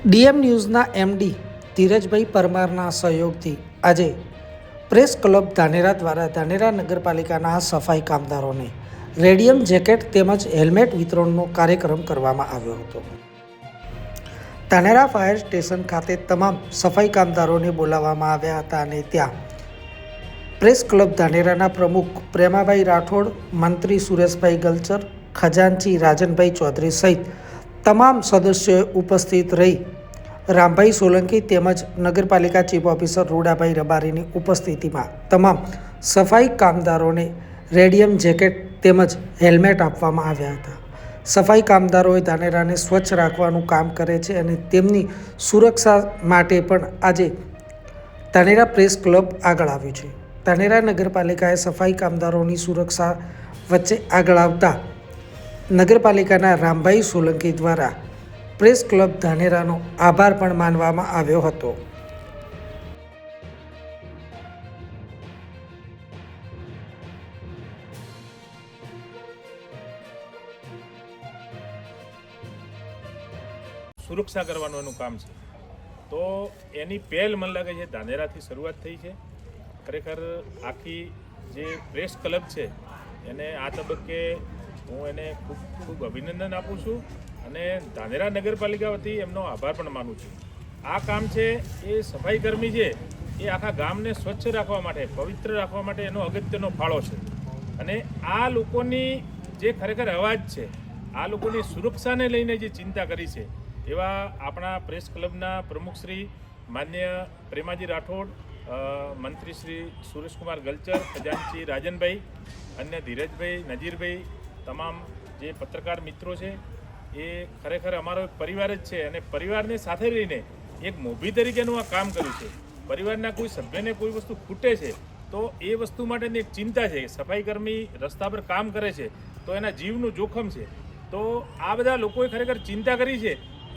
DM ન્યૂઝના MD Dhirajbhai પરમારના સહયોગથી આજે પ્રેસ ક્લબ ધાનેરા દ્વારા ધાનેરા નગરપાલિકાના સફાઈ કામદારોને રેડિયમ જેકેટ તેમજ હેલ્મેટ વિતરણનો કાર્યક્રમ કરવામાં આવ્યો હતો. ધાનેરા ફાયર સ્ટેશન ખાતે તમામ સફાઈ કામદારોને બોલાવવામાં આવ્યા હતા અને ત્યાં પ્રેસ ક્લબ ધાનેરાના પ્રમુખ પ્રેમાભાઈ રાઠોડ, મંત્રી સુરેશભાઈ ગલચર, ખજાનચી રાજનભાઈ ચૌધરી સહિત તમામ સદસ્યોએ ઉપસ્થિત રહી રામભાઈ સોલંકી તેમજ નગરપાલિકા ચીફ ઓફિસર રૂડાભાઈ રબારીની ઉપસ્થિતિમાં તમામ સફાઈ કામદારોને રેડિયમ જેકેટ તેમજ હેલ્મેટ આપવામાં આવ્યા હતા. સફાઈ કામદારોએ ધાનેરાને સ્વચ્છ રાખવાનું કામ કરે છે અને તેમની સુરક્ષા માટે પણ આજે ધાનેરા પ્રેસ ક્લબ આગળ આવ્યું છે. ધાનેરા નગરપાલિકાએ સફાઈ કામદારોની સુરક્ષા વચ્ચે આગળ આવતા નગરપાલિકાના રામભાઈ સોલંકી દ્વારા પ્રેસ ક્લબ ધાનેરાનો આભાર પણ માનવામાં આવ્યો હતો. સુરક્ષા કરવાનું એનું કામ છે. તો એની પહેલ મને લાગે છે ધાનેરાથી શરૂઆત થઈ છે. ખરેખર આખી જે પ્રેસ ક્લબ છે, એને આ તબક્કે હું એને ખૂબ ખૂબ અભિનંદન આપું છું અને ધાનેરા નગરપાલિકા વતી એમનો આભાર પણ માનું છું. આ કામ છે, એ સફાઈ કર્મી છે, એ આખા ગામને સ્વચ્છ રાખવા માટે, પવિત્ર રાખવા માટે એનો અગત્યનો ફાળો છે. અને આ લોકોની જે ખરેખર અવાજ છે, આ લોકોની સુરક્ષાને લઈને જે ચિંતા કરી છે, એવા આપણા પ્રેસ ક્લબના પ્રમુખશ્રી માન્ય પ્રેમાજી રાઠોડ મંત્રી શ્રી સુરેશકુમાર ગલચર, ખજાનચી રાજનભાઈ, અન્ય ધીરજભાઈ, નજીરભાઈ તમામ જે પત્રકાર મિત્રો છે, એ ખરેખર અમારો પરિવાર જ છે અને પરિવારને સાથે રહીને એક મોભી તરીકેનું આ કામ કર્યું છે. પરિવારના કોઈ સભ્યને કોઈ વસ્તુ ખૂટે છે, તો એ વસ્તુ માટેની એક ચિંતા છે સફાઈ કર્મી રસ્તા પર કામ કરે છે, તો એના જીવનું જોખમ છે. તો આ બધા લોકોએ ખરેખર ચિંતા કરી છે